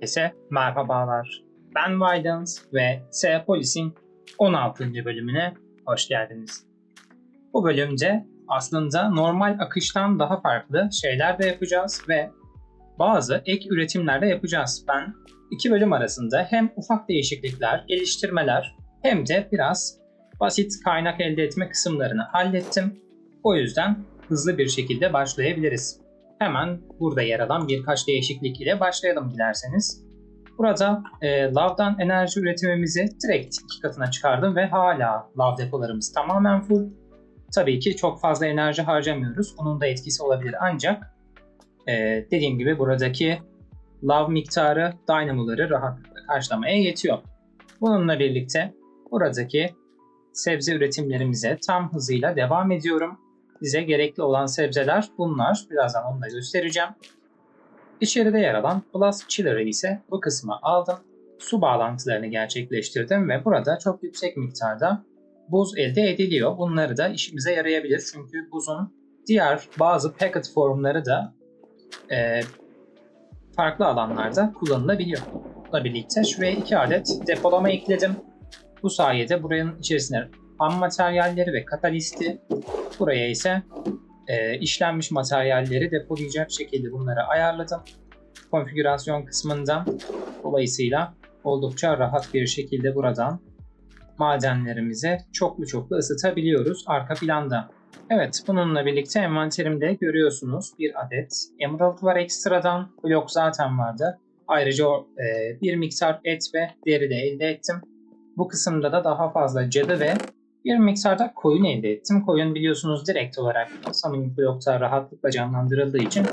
Herkese merhabalar. Ben Widens ve S Polis'in 16. bölümüne hoş geldiniz. Bu bölümde aslında normal akıştan daha farklı şeyler de yapacağız ve bazı ek üretimler de yapacağız. Ben iki bölüm arasında hem ufak değişiklikler, geliştirmeler hem de biraz basit kaynak elde etme kısımlarını hallettim. O yüzden hızlı bir şekilde başlayabiliriz. Hemen burada yer alan birkaç değişiklik ile başlayalım dilerseniz. Burada e, lavdan enerji üretimimizi direkt iki katına çıkardım ve hala lav depolarımız tamamen full. Tabii ki çok fazla enerji harcamıyoruz. Onun da etkisi olabilir ancak e, dediğim gibi buradaki lav miktarı dynamoları rahatlıkla karşılamaya yetiyor. Bununla birlikte buradaki sebze üretimlerimize tam hızıyla devam ediyorum. Bize gerekli olan sebzeler bunlar. Birazdan onu da göstereceğim. İçeride yer alan Blast Chiller'ı ise bu kısma aldım. Su bağlantılarını gerçekleştirdim ve burada çok yüksek miktarda buz elde ediliyor. Bunları da işimize yarayabilir. Çünkü buzun diğer bazı packet formları da e, farklı alanlarda kullanılabiliyor. Bununla birlikte şuraya iki adet depolama ekledim. Bu sayede buranın içerisine ham materyalleri ve katalisti, buraya ise e, işlenmiş materyalleri depolayacak şekilde bunları ayarladım. Konfigürasyon kısmından dolayısıyla oldukça rahat bir şekilde buradan madenlerimizi çoklu çoklu ısıtabiliyoruz arka planda. Evet bununla birlikte envanterimde görüyorsunuz bir adet emerald var ekstradan. Blok zaten vardı. Ayrıca e, bir miktar et ve deri de elde ettim. Bu kısımda da daha fazla cadı ve bir miktarda koyun elde ettim. Koyun biliyorsunuz direkt olarak Summoning Block'ta rahatlıkla canlandırıldığı için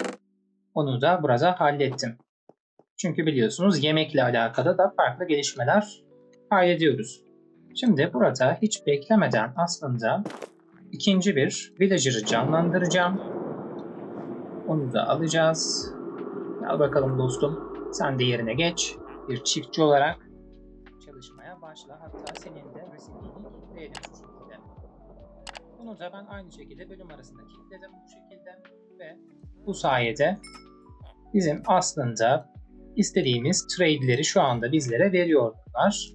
onu da burada hallettim. Çünkü biliyorsunuz yemekle alakalı da farklı gelişmeler kaydediyoruz. Şimdi burada hiç beklemeden aslında ikinci bir villager'ı canlandıracağım. Onu da alacağız. Al bakalım dostum. Sen de yerine geç. Bir çiftçi olarak çalışmaya başla. Hatta senin de resipini kilitleyelim şu şekilde. Bunu da ben aynı şekilde bölüm arasında kilitledim bu şekilde. Ve bu sayede bizim aslında istediğimiz trade'leri şu anda bizlere veriyorlar.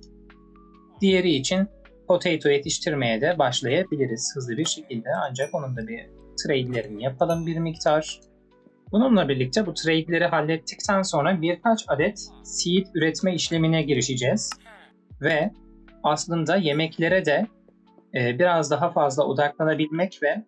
Diğeri için potato yetiştirmeye de başlayabiliriz hızlı bir şekilde. Ancak onun da bir trade'lerini yapalım bir miktar. Bununla birlikte bu trade'leri hallettikten sonra birkaç adet seed üretme işlemine girişeceğiz. Ve aslında yemeklere de e, biraz daha fazla odaklanabilmek ve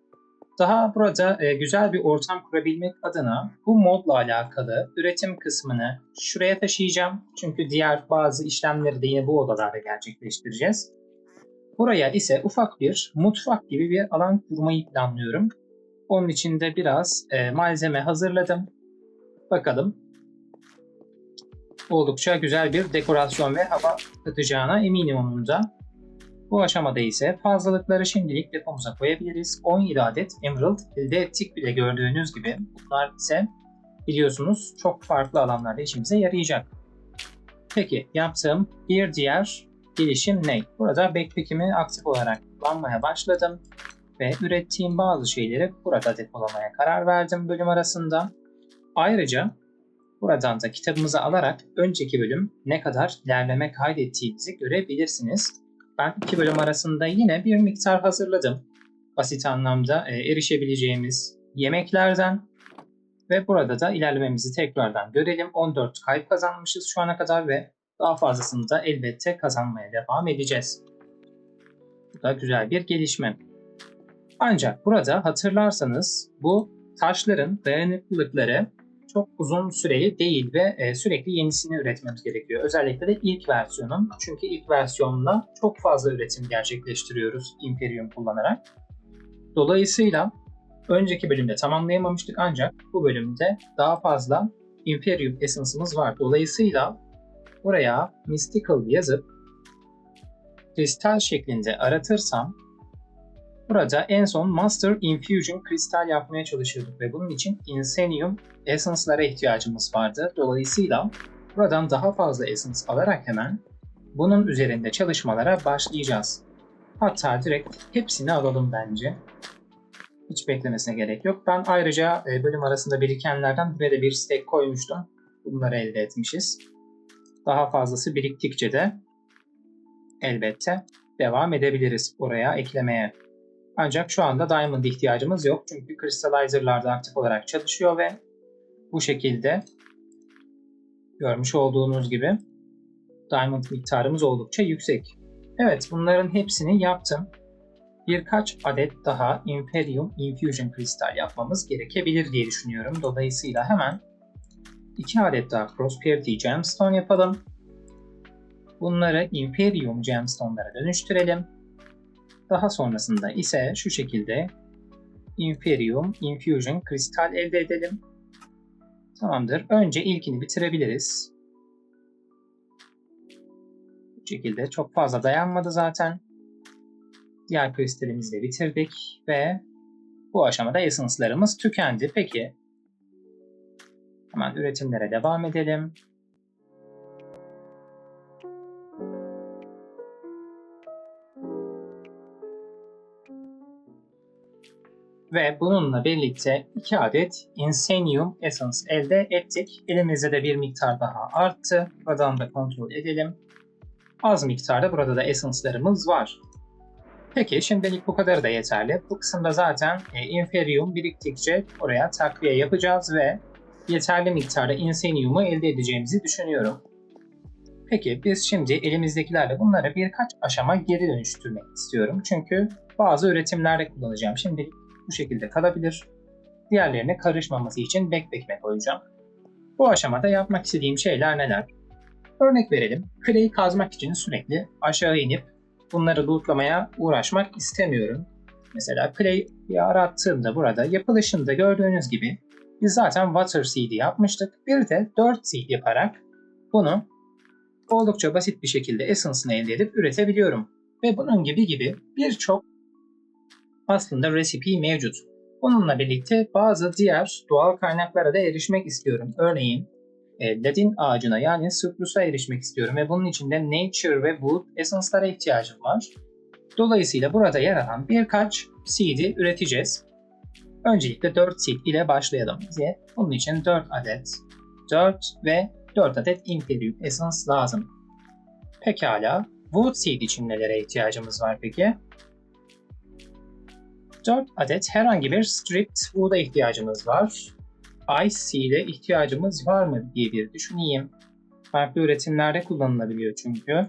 daha burada e, güzel bir ortam kurabilmek adına bu modla alakalı üretim kısmını şuraya taşıyacağım. Çünkü diğer bazı işlemleri de yine bu odalarda gerçekleştireceğiz. Buraya ise ufak bir mutfak gibi bir alan kurmayı planlıyorum. Onun için de biraz e, malzeme hazırladım. Bakalım oldukça güzel bir dekorasyon ve hava katacağına eminim onun da. Bu aşamada ise fazlalıkları şimdilik depomuza koyabiliriz. 17 adet Emerald elde ettik bile gördüğünüz gibi. Bunlar ise biliyorsunuz çok farklı alanlarda işimize yarayacak. Peki yaptığım bir diğer gelişim ne? Burada backpack'imi aktif olarak kullanmaya başladım ve ürettiğim bazı şeyleri burada depolamaya karar verdim bölüm arasında. Ayrıca buradan da kitabımızı alarak önceki bölüm ne kadar ilerleme kaydettiğimizi görebilirsiniz. Ben iki bölüm arasında yine bir miktar hazırladım. Basit anlamda e, erişebileceğimiz yemeklerden ve burada da ilerlememizi tekrardan görelim. 14 kayıp kazanmışız şu ana kadar ve daha fazlasını da elbette kazanmaya devam edeceğiz. Bu da güzel bir gelişme. Ancak burada hatırlarsanız bu taşların dayanıklılıkları çok uzun süreli değil ve e, sürekli yenisini üretmemiz gerekiyor. Özellikle de ilk versiyonun. Çünkü ilk versiyonla çok fazla üretim gerçekleştiriyoruz Imperium kullanarak. Dolayısıyla önceki bölümde tamamlayamamıştık ancak bu bölümde daha fazla Imperium Essence'ımız var. Dolayısıyla buraya Mystical yazıp kristal şeklinde aratırsam Burada en son Master Infusion kristal yapmaya çalışıyorduk ve bunun için Insanium Essence'lara ihtiyacımız vardı. Dolayısıyla buradan daha fazla Essence alarak hemen bunun üzerinde çalışmalara başlayacağız. Hatta direkt hepsini alalım bence. Hiç beklemesine gerek yok. Ben ayrıca e, bölüm arasında birikenlerden buraya da bir stack koymuştum. Bunları elde etmişiz. Daha fazlası biriktikçe de elbette devam edebiliriz oraya eklemeye. Ancak şu anda Diamond ihtiyacımız yok çünkü Crystallizer'lar da aktif olarak çalışıyor ve bu şekilde görmüş olduğunuz gibi Diamond miktarımız oldukça yüksek. Evet bunların hepsini yaptım. Birkaç adet daha Imperium Infusion kristal yapmamız gerekebilir diye düşünüyorum. Dolayısıyla hemen 2 adet daha Prosperity Gemstone yapalım. Bunları Imperium Gemstone'lara dönüştürelim. Daha sonrasında ise şu şekilde Imperium Infusion kristal elde edelim. Tamamdır. Önce ilkini bitirebiliriz. Bu şekilde çok fazla dayanmadı zaten. Diğer kristalimizi de bitirdik ve bu aşamada esance'larımız tükendi. Peki hemen üretimlere devam edelim. Ve bununla birlikte 2 adet Insanium Essence elde ettik. Elimizde de bir miktar daha arttı. Buradan da kontrol edelim. Az miktarda burada da Essence'larımız var. Peki şimdilik bu kadar da yeterli. Bu kısımda zaten e, Inferium biriktikçe oraya takviye yapacağız ve yeterli miktarda Insanium'u elde edeceğimizi düşünüyorum. Peki biz şimdi elimizdekilerle bunları birkaç aşama geri dönüştürmek istiyorum. Çünkü bazı üretimlerde kullanacağım. Şimdi bu şekilde kalabilir. Diğerlerine karışmaması için backpack'ime koyacağım. Bu aşamada yapmak istediğim şeyler neler? Örnek verelim. Clay'i kazmak için sürekli aşağı inip bunları lootlamaya uğraşmak istemiyorum. Mesela Clay'i arattığımda burada yapılışında gördüğünüz gibi biz zaten Water Seed'i yapmıştık. Bir de 4 Seed yaparak bunu oldukça basit bir şekilde Essence'ını elde edip üretebiliyorum. Ve bunun gibi gibi birçok aslında recipe mevcut. Bununla birlikte bazı diğer doğal kaynaklara da erişmek istiyorum. Örneğin e, ağacına yani Cyprus'a erişmek istiyorum ve bunun için de Nature ve Wood Essence'lara ihtiyacım var. Dolayısıyla burada yer alan birkaç seed'i üreteceğiz. Öncelikle 4 seed ile başlayalım diye. Bunun için 4 adet 4 ve 4 adet Imperium Essence lazım. Pekala. Wood seed için nelere ihtiyacımız var peki? 4 adet herhangi bir stripped wood'a ihtiyacımız var. Ice Seed'e ihtiyacımız var mı diye bir düşüneyim. Farklı üretimlerde kullanılabiliyor çünkü.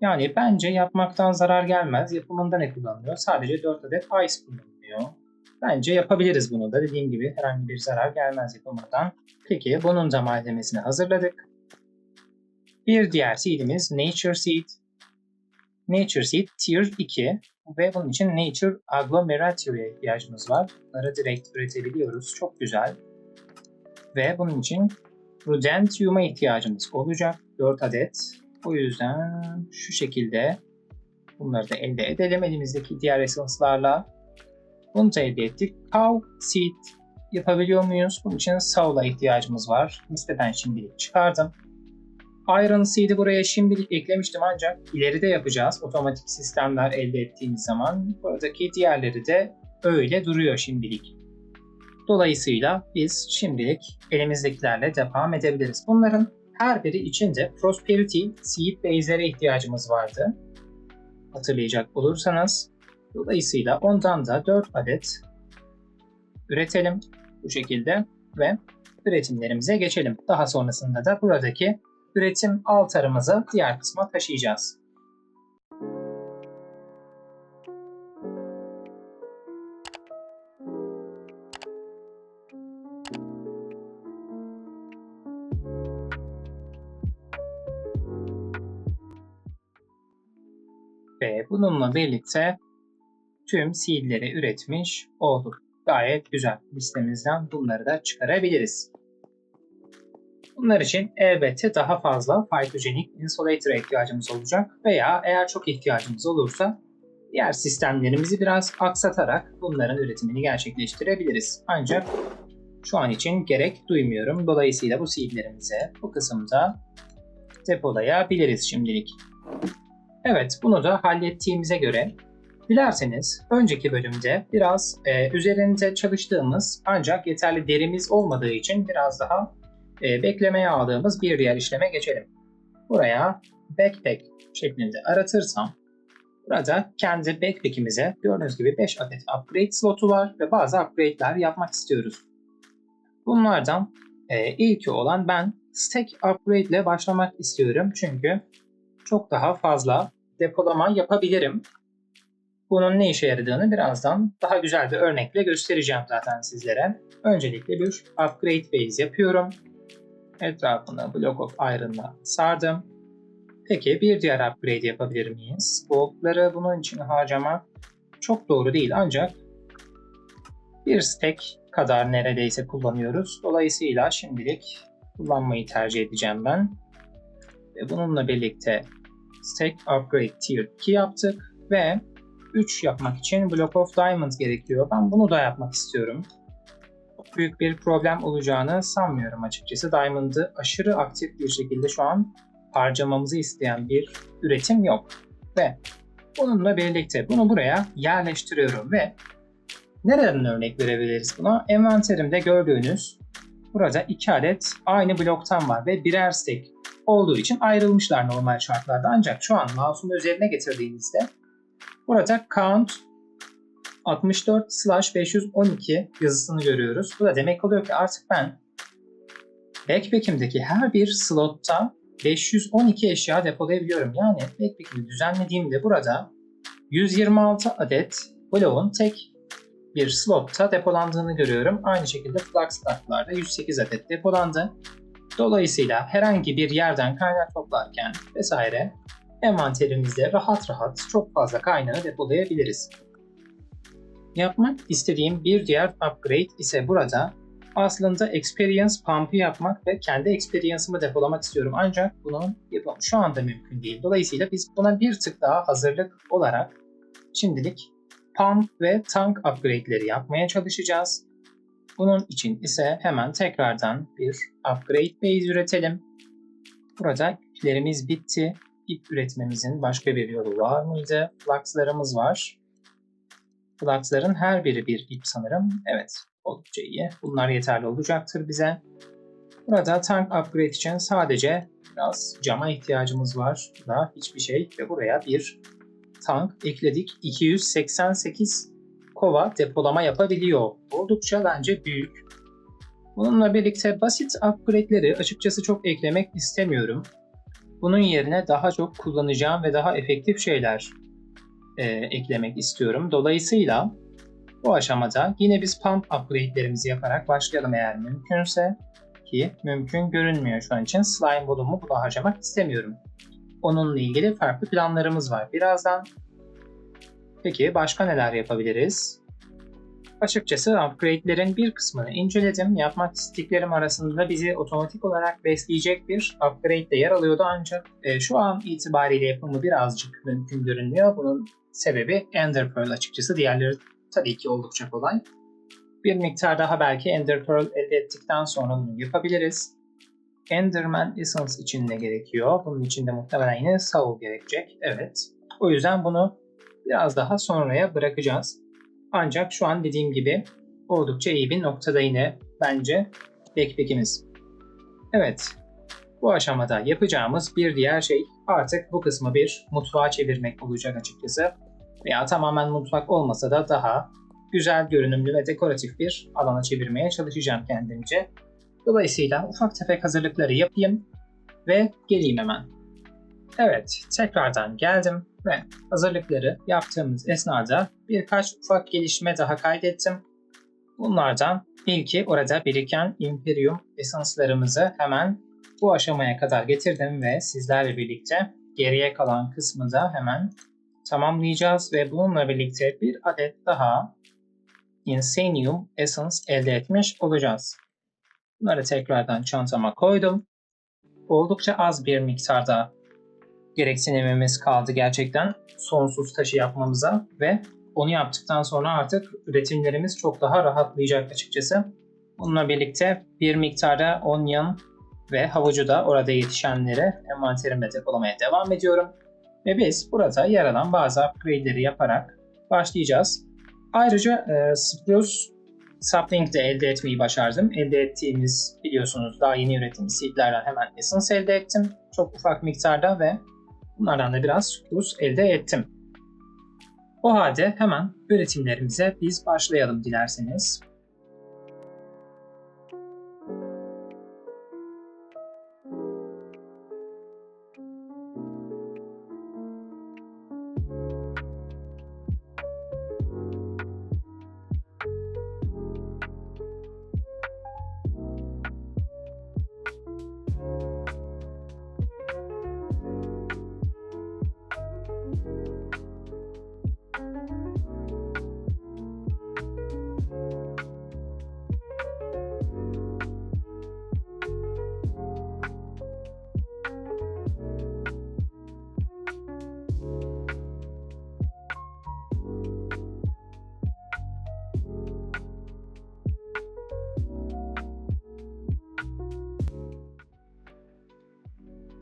Yani bence yapmaktan zarar gelmez. Yapımında ne kullanılıyor? Sadece 4 adet ice kullanılıyor. Bence yapabiliriz bunu da. Dediğim gibi herhangi bir zarar gelmez yapımından. Peki bunun da malzemesini hazırladık. Bir diğer seedimiz Nature Seed. Nature Seed Tier 2 ve bunun için Nature Agglomerature'ya ihtiyacımız var. Bunları direkt üretebiliyoruz. Çok güzel. Ve bunun için Prudentium'a ihtiyacımız olacak. 4 adet. O yüzden şu şekilde bunları da elde edelim elimizdeki diğer esanslarla. Bunu da elde ettik. Cow Seed yapabiliyor muyuz? Bunun için Saul'a ihtiyacımız var. Listeden şimdilik çıkardım. Iron Seed'i buraya şimdilik eklemiştim ancak ileride yapacağız. Otomatik sistemler elde ettiğimiz zaman buradaki diğerleri de öyle duruyor şimdilik. Dolayısıyla biz şimdilik elimizdekilerle devam edebiliriz. Bunların her biri için de Prosperity Seed Base'lere ihtiyacımız vardı. Hatırlayacak olursanız. Dolayısıyla ondan da 4 adet üretelim bu şekilde ve üretimlerimize geçelim. Daha sonrasında da buradaki üretim altarımızı diğer kısma taşıyacağız. Ve bununla birlikte tüm seedleri üretmiş olduk. Gayet güzel. Listemizden bunları da çıkarabiliriz. Bunlar için elbette daha fazla phytogenik insulator'a ihtiyacımız olacak veya eğer çok ihtiyacımız olursa diğer sistemlerimizi biraz aksatarak bunların üretimini gerçekleştirebiliriz. Ancak şu an için gerek duymuyorum. Dolayısıyla bu seedlerimizi bu kısımda depolayabiliriz şimdilik. Evet bunu da hallettiğimize göre dilerseniz önceki bölümde biraz e, üzerinde çalıştığımız ancak yeterli derimiz olmadığı için biraz daha e, beklemeye aldığımız bir diğer işleme geçelim. Buraya backpack şeklinde aratırsam burada kendi backpack'imize gördüğünüz gibi 5 adet upgrade slotu var ve bazı upgrade'ler yapmak istiyoruz. Bunlardan e, ilki olan ben stack upgrade ile başlamak istiyorum çünkü çok daha fazla depolama yapabilirim. Bunun ne işe yaradığını birazdan daha güzel bir örnekle göstereceğim zaten sizlere. Öncelikle bir upgrade base yapıyorum. Etrafını block of iron'la sardım. Peki bir diğer upgrade yapabilir miyiz? Gold'ları bunun için harcamak çok doğru değil ancak bir stack kadar neredeyse kullanıyoruz. Dolayısıyla şimdilik kullanmayı tercih edeceğim ben. Ve bununla birlikte stack upgrade tier 2 yaptık ve 3 yapmak için block of diamonds gerekiyor. Ben bunu da yapmak istiyorum. Büyük bir problem olacağını sanmıyorum açıkçası. Diamond'ı aşırı aktif bir şekilde şu an harcamamızı isteyen bir üretim yok. Ve bununla birlikte bunu buraya yerleştiriyorum ve nereden örnek verebiliriz buna? Envanterimde gördüğünüz burada iki adet aynı bloktan var ve birer stack olduğu için ayrılmışlar normal şartlarda. Ancak şu an mouse'un üzerine getirdiğinizde burada count 64 512 yazısını görüyoruz. Bu da demek oluyor ki artık ben backpack'imdeki her bir slotta 512 eşya depolayabiliyorum. Yani backpack'imi düzenlediğimde burada 126 adet bloğun tek bir slotta depolandığını görüyorum. Aynı şekilde Fluxlock'larda 108 adet depolandı. Dolayısıyla herhangi bir yerden kaynak toplarken vesaire envanterimizde rahat rahat çok fazla kaynağı depolayabiliriz. Yapmak istediğim bir diğer upgrade ise burada aslında experience pump'ı yapmak ve kendi experience'ımı depolamak istiyorum. Ancak bunun yapımı şu anda mümkün değil. Dolayısıyla biz buna bir tık daha hazırlık olarak şimdilik pump ve tank upgrade'leri yapmaya çalışacağız. Bunun için ise hemen tekrardan bir upgrade base üretelim. Burada iplerimiz bitti. İp üretmemizin başka bir yolu var mıydı? Flux'larımız var. Flux'ların her biri bir ip sanırım. Evet, oldukça iyi. Bunlar yeterli olacaktır bize. Burada tank upgrade için sadece biraz cama ihtiyacımız var. Daha hiçbir şey ve buraya bir tank ekledik. 288 kova depolama yapabiliyor. Oldukça bence büyük. Bununla birlikte basit upgrade'leri açıkçası çok eklemek istemiyorum. Bunun yerine daha çok kullanacağım ve daha efektif şeyler e, eklemek istiyorum. Dolayısıyla bu aşamada yine biz pump upgrade'lerimizi yaparak başlayalım eğer mümkünse ki mümkün görünmüyor şu an için slime volumu buna harcamak istemiyorum. Onunla ilgili farklı planlarımız var birazdan. Peki başka neler yapabiliriz? Açıkçası upgrade'lerin bir kısmını inceledim. Yapmak istediklerim arasında bizi otomatik olarak besleyecek bir upgrade de yer alıyordu ancak e, şu an itibariyle yapımı birazcık mümkün görünmüyor. Bunun sebebi Ender Pearl açıkçası. Diğerleri tabii ki oldukça kolay. Bir miktar daha belki Ender Pearl elde ettikten sonra bunu yapabiliriz. Enderman Essence için ne gerekiyor? Bunun için de muhtemelen yine Soul gerekecek. Evet. O yüzden bunu biraz daha sonraya bırakacağız. Ancak şu an dediğim gibi oldukça iyi bir noktada yine bence backpack'imiz. Evet. Bu aşamada yapacağımız bir diğer şey artık bu kısmı bir mutfağa çevirmek olacak açıkçası. Veya tamamen mutfak olmasa da daha güzel görünümlü ve dekoratif bir alana çevirmeye çalışacağım kendimce. Dolayısıyla ufak tefek hazırlıkları yapayım ve geleyim hemen. Evet, tekrardan geldim ve hazırlıkları yaptığımız esnada birkaç ufak gelişme daha kaydettim. Bunlardan ilki orada biriken Imperium esanslarımızı hemen bu aşamaya kadar getirdim ve sizlerle birlikte geriye kalan kısmı da hemen tamamlayacağız ve bununla birlikte bir adet daha Insanium Essence elde etmiş olacağız. Bunları tekrardan çantama koydum. Oldukça az bir miktarda gereksinimimiz kaldı gerçekten sonsuz taşı yapmamıza ve onu yaptıktan sonra artık üretimlerimiz çok daha rahatlayacak açıkçası. Bununla birlikte bir miktarda onion ve havucu da orada yetişenleri envanterimde depolamaya devam ediyorum. Ve biz burada yer alan bazı upgrade'leri yaparak başlayacağız. Ayrıca e, Spruce sapling de elde etmeyi başardım. Elde ettiğimiz biliyorsunuz daha yeni üretim seedlerden hemen essence elde ettim. Çok ufak miktarda ve bunlardan da biraz sucrose elde ettim. O halde hemen üretimlerimize biz başlayalım dilerseniz.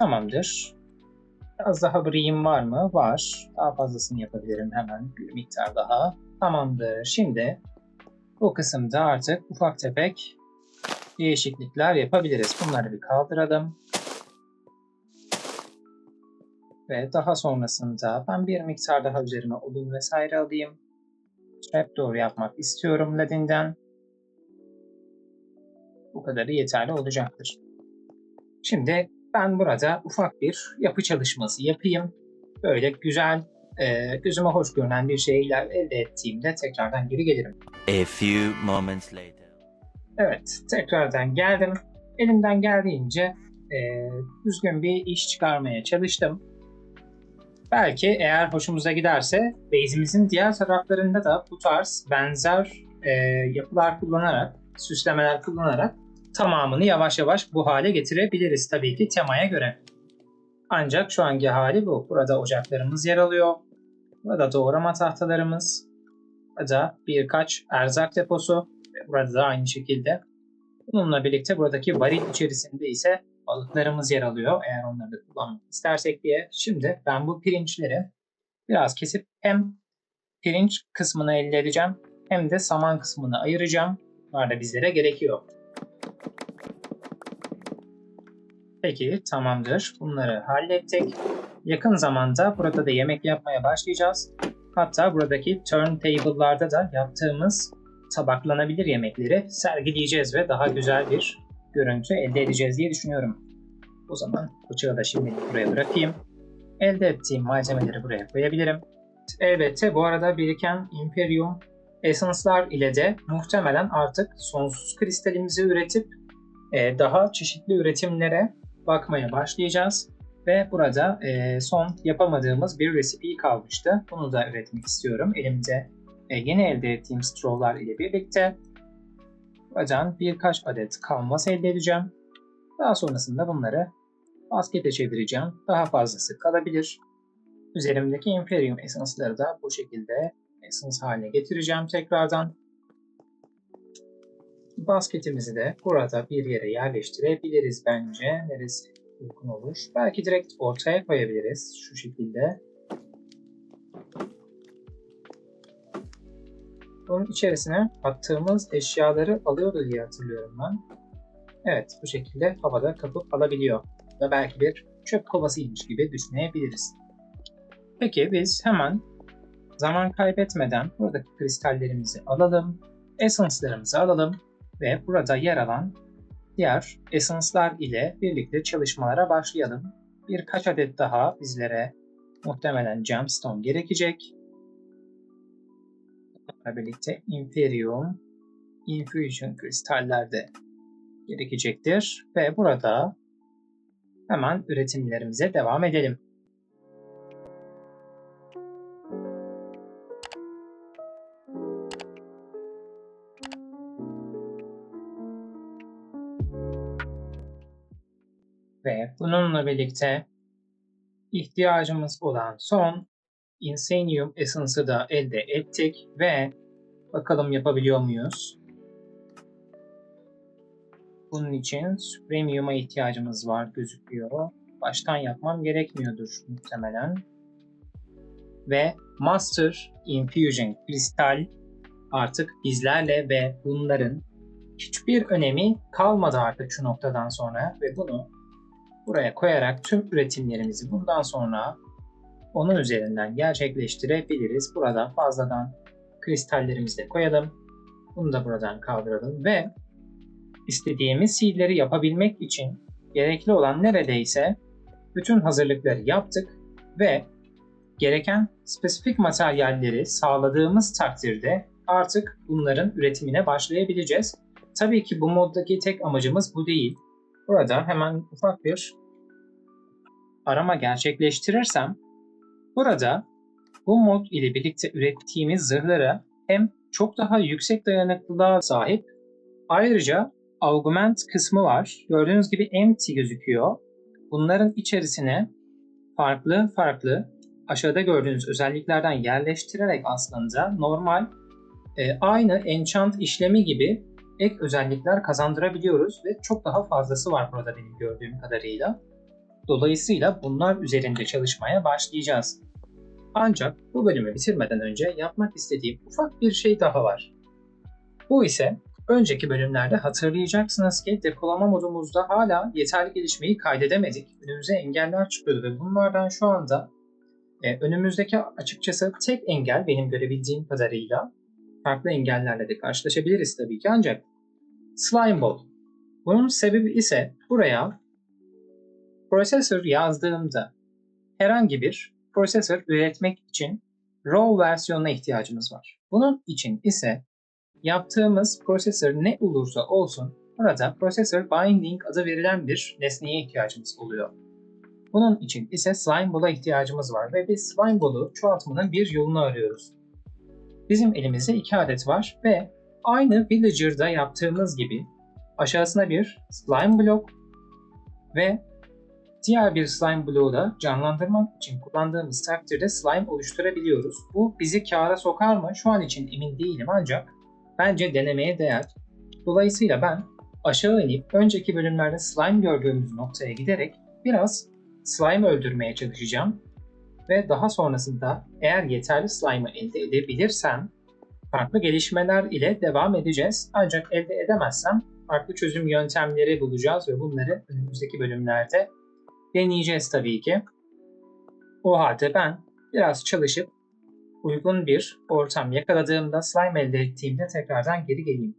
Tamamdır. Biraz daha briğim var mı? Var. Daha fazlasını yapabilirim hemen. Bir miktar daha. Tamamdır. Şimdi bu kısımda artık ufak tefek değişiklikler yapabiliriz. Bunları bir kaldıralım. Ve daha sonrasında ben bir miktar daha üzerime odun vesaire alayım. Trapdoor yapmak istiyorum ledinden. Bu kadarı yeterli olacaktır. Şimdi ben burada ufak bir yapı çalışması yapayım. Böyle güzel, e, gözüme hoş görünen bir şeyler elde ettiğimde tekrardan geri gelirim. A few moments later. Evet, tekrardan geldim. Elimden geldiğince e, düzgün bir iş çıkarmaya çalıştım. Belki eğer hoşumuza giderse base'imizin diğer taraflarında da bu tarz benzer e, yapılar kullanarak, süslemeler kullanarak tamamını yavaş yavaş bu hale getirebiliriz tabii ki temaya göre. Ancak şu anki hali bu. Burada ocaklarımız yer alıyor. Burada doğrama tahtalarımız. Burada birkaç erzak deposu. Ve burada da aynı şekilde. Bununla birlikte buradaki varil içerisinde ise balıklarımız yer alıyor. Eğer onları da kullanmak istersek diye. Şimdi ben bu pirinçleri biraz kesip hem pirinç kısmını elde edeceğim hem de saman kısmını ayıracağım. Bunlar da bizlere gerekiyor. Peki tamamdır. Bunları hallettik. Yakın zamanda burada da yemek yapmaya başlayacağız. Hatta buradaki turntable'larda da yaptığımız tabaklanabilir yemekleri sergileyeceğiz ve daha güzel bir görüntü elde edeceğiz diye düşünüyorum. O zaman bıçağı da şimdi buraya bırakayım. Elde ettiğim malzemeleri buraya koyabilirim. Elbette bu arada biriken Imperium Essence'lar ile de muhtemelen artık sonsuz kristalimizi üretip e, daha çeşitli üretimlere bakmaya başlayacağız. Ve burada e, son yapamadığımız bir recipe kalmıştı. Bunu da üretmek istiyorum. Elimde e, yeni elde ettiğim strawlar ile birlikte buradan birkaç adet canvas elde edeceğim. Daha sonrasında bunları baskete çevireceğim. Daha fazlası kalabilir. Üzerimdeki Imperium Essence'ları da bu şekilde Essence haline getireceğim tekrardan. Basketimizi de burada bir yere yerleştirebiliriz bence. Neresi uygun olur? Belki direkt ortaya koyabiliriz şu şekilde. Bunun içerisine attığımız eşyaları alıyordu diye hatırlıyorum ben. Evet bu şekilde havada kapıp alabiliyor. Ve belki bir çöp kovasıymış gibi düşünebiliriz. Peki biz hemen zaman kaybetmeden buradaki kristallerimizi alalım. Essence'larımızı alalım ve burada yer alan diğer essence'lar ile birlikte çalışmalara başlayalım. Birkaç adet daha bizlere muhtemelen gemstone gerekecek. Bunlarla birlikte Imperium, Infusion kristaller de gerekecektir. Ve burada hemen üretimlerimize devam edelim. Bununla birlikte ihtiyacımız olan son Insanium Essence'ı da elde ettik ve bakalım yapabiliyor muyuz? Bunun için Supremium'a ihtiyacımız var gözüküyor. Baştan yapmam gerekmiyordur muhtemelen. Ve Master Infusion Kristal artık bizlerle ve bunların hiçbir önemi kalmadı artık şu noktadan sonra ve bunu buraya koyarak tüm üretimlerimizi bundan sonra onun üzerinden gerçekleştirebiliriz. Burada fazladan kristallerimizi de koyalım. Bunu da buradan kaldıralım ve istediğimiz seedleri yapabilmek için gerekli olan neredeyse bütün hazırlıkları yaptık ve gereken spesifik materyalleri sağladığımız takdirde artık bunların üretimine başlayabileceğiz. Tabii ki bu moddaki tek amacımız bu değil. Burada hemen ufak bir arama gerçekleştirirsem burada bu mod ile birlikte ürettiğimiz zırhlara hem çok daha yüksek dayanıklılığa sahip ayrıca augment kısmı var. Gördüğünüz gibi empty gözüküyor. Bunların içerisine farklı farklı aşağıda gördüğünüz özelliklerden yerleştirerek aslında normal e, aynı enchant işlemi gibi ek özellikler kazandırabiliyoruz ve çok daha fazlası var burada benim gördüğüm kadarıyla. Dolayısıyla bunlar üzerinde çalışmaya başlayacağız. Ancak bu bölümü bitirmeden önce yapmak istediğim ufak bir şey daha var. Bu ise önceki bölümlerde hatırlayacaksınız ki depolama modumuzda hala yeterli gelişmeyi kaydedemedik. Önümüze engeller çıkıyordu ve bunlardan şu anda e, önümüzdeki açıkçası tek engel benim görebildiğim kadarıyla farklı engellerle de karşılaşabiliriz tabii ki ancak Slime Ball. Bunun sebebi ise buraya prosesör yazdığımda herhangi bir prosesör üretmek için RAW versiyonuna ihtiyacımız var. Bunun için ise yaptığımız prosesör ne olursa olsun burada prosesör binding adı verilen bir nesneye ihtiyacımız oluyor. Bunun için ise slime ball'a ihtiyacımız var ve biz slime ball'u çoğaltmanın bir yolunu arıyoruz. Bizim elimizde iki adet var ve aynı Villager'da yaptığımız gibi aşağısına bir slime block ve diğer bir slime bloğu da canlandırmak için kullandığımız takdirde slime oluşturabiliyoruz. Bu bizi kâra sokar mı? Şu an için emin değilim ancak bence denemeye değer. Dolayısıyla ben aşağı inip önceki bölümlerde slime gördüğümüz noktaya giderek biraz slime öldürmeye çalışacağım. Ve daha sonrasında eğer yeterli slime'ı elde edebilirsem farklı gelişmeler ile devam edeceğiz. Ancak elde edemezsem farklı çözüm yöntemleri bulacağız ve bunları önümüzdeki bölümlerde deneyeceğiz tabii ki. O halde ben biraz çalışıp uygun bir ortam yakaladığımda slime elde ettiğimde tekrardan geri geleyim.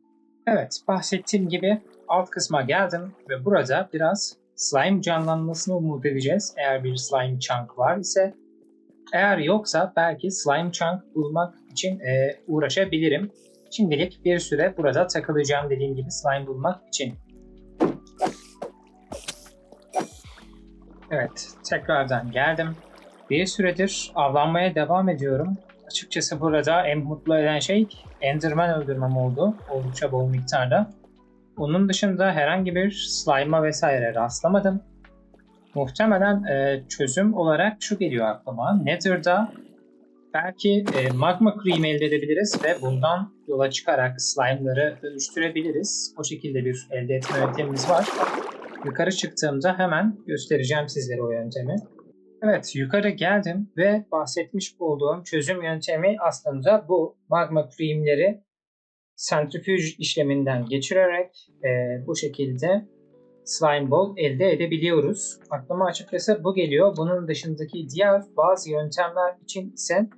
Evet bahsettiğim gibi alt kısma geldim ve burada biraz slime canlanmasını umut edeceğiz. Eğer bir slime chunk var ise eğer yoksa belki slime chunk bulmak için e, uğraşabilirim. Şimdilik bir süre burada takılacağım dediğim gibi slime bulmak için. Evet, tekrardan geldim. Bir süredir avlanmaya devam ediyorum. Açıkçası burada en mutlu eden şey Enderman öldürmem oldu. Oldukça bol miktarda. Onun dışında herhangi bir slime'a vesaire rastlamadım. Muhtemelen e, çözüm olarak şu geliyor aklıma. Nether'da belki e, magma cream elde edebiliriz ve bundan yola çıkarak slime'ları dönüştürebiliriz. O şekilde bir elde etme yöntemimiz var. Yukarı çıktığımda hemen göstereceğim sizlere o yöntemi. Evet yukarı geldim ve bahsetmiş olduğum çözüm yöntemi aslında bu magma cream'leri sentrifüj işleminden geçirerek e, bu şekilde slime ball elde edebiliyoruz. Aklıma açıkçası bu geliyor. Bunun dışındaki diğer bazı yöntemler için ise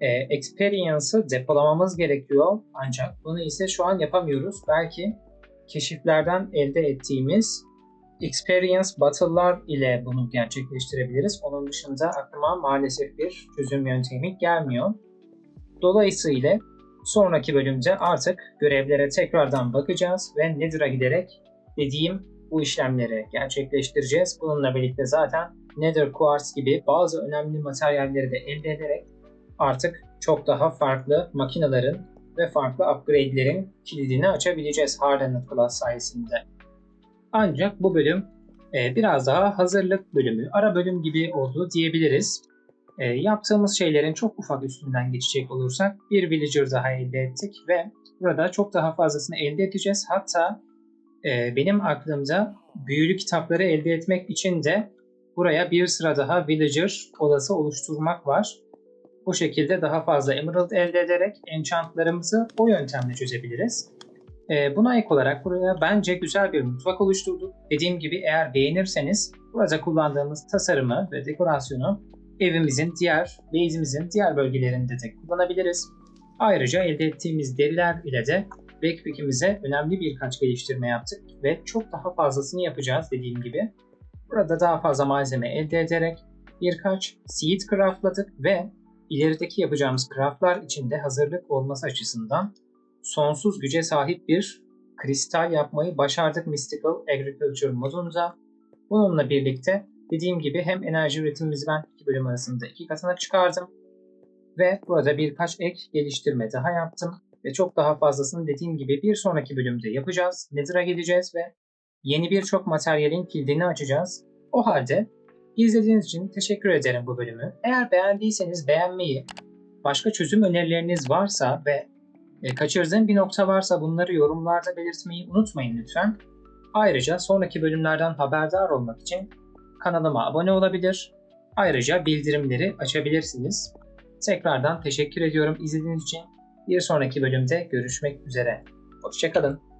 e, experience'ı depolamamız gerekiyor. Ancak bunu ise şu an yapamıyoruz. Belki keşiflerden elde ettiğimiz experience battle'lar ile bunu gerçekleştirebiliriz. Onun dışında aklıma maalesef bir çözüm yöntemi gelmiyor. Dolayısıyla sonraki bölümde artık görevlere tekrardan bakacağız ve Nether'a giderek dediğim bu işlemleri gerçekleştireceğiz. Bununla birlikte zaten Nether Quartz gibi bazı önemli materyalleri de elde ederek artık çok daha farklı makinelerin ve farklı upgrade'lerin kilidini açabileceğiz Hardened Class sayesinde. Ancak bu bölüm e, biraz daha hazırlık bölümü, ara bölüm gibi oldu diyebiliriz. E, yaptığımız şeylerin çok ufak üstünden geçecek olursak bir villager daha elde ettik ve burada çok daha fazlasını elde edeceğiz. Hatta e, benim aklımda büyülü kitapları elde etmek için de buraya bir sıra daha villager odası oluşturmak var. Bu şekilde daha fazla Emerald elde ederek enchantlarımızı o yöntemle çözebiliriz. Ee, buna ek olarak buraya bence güzel bir mutfak oluşturduk. Dediğim gibi eğer beğenirseniz burada kullandığımız tasarımı ve dekorasyonu evimizin diğer, base'imizin diğer bölgelerinde de kullanabiliriz. Ayrıca elde ettiğimiz deriler ile de backpack'imize önemli birkaç geliştirme yaptık ve çok daha fazlasını yapacağız dediğim gibi. Burada daha fazla malzeme elde ederek birkaç seed craftladık ve ilerideki yapacağımız craftlar içinde hazırlık olması açısından sonsuz güce sahip bir kristal yapmayı başardık Mystical Agriculture modunda. Bununla birlikte dediğim gibi hem enerji üretimimizi ben iki bölüm arasında iki katına çıkardım ve burada birkaç ek geliştirme daha yaptım ve çok daha fazlasını dediğim gibi bir sonraki bölümde yapacağız. Nether'a gideceğiz ve yeni birçok materyalin kilidini açacağız. O halde izlediğiniz için teşekkür ederim bu bölümü. Eğer beğendiyseniz beğenmeyi, başka çözüm önerileriniz varsa ve e, kaçırdığım bir nokta varsa bunları yorumlarda belirtmeyi unutmayın lütfen. Ayrıca sonraki bölümlerden haberdar olmak için kanalıma abone olabilir. Ayrıca bildirimleri açabilirsiniz. Tekrardan teşekkür ediyorum izlediğiniz için. Bir sonraki bölümde görüşmek üzere. Hoşçakalın.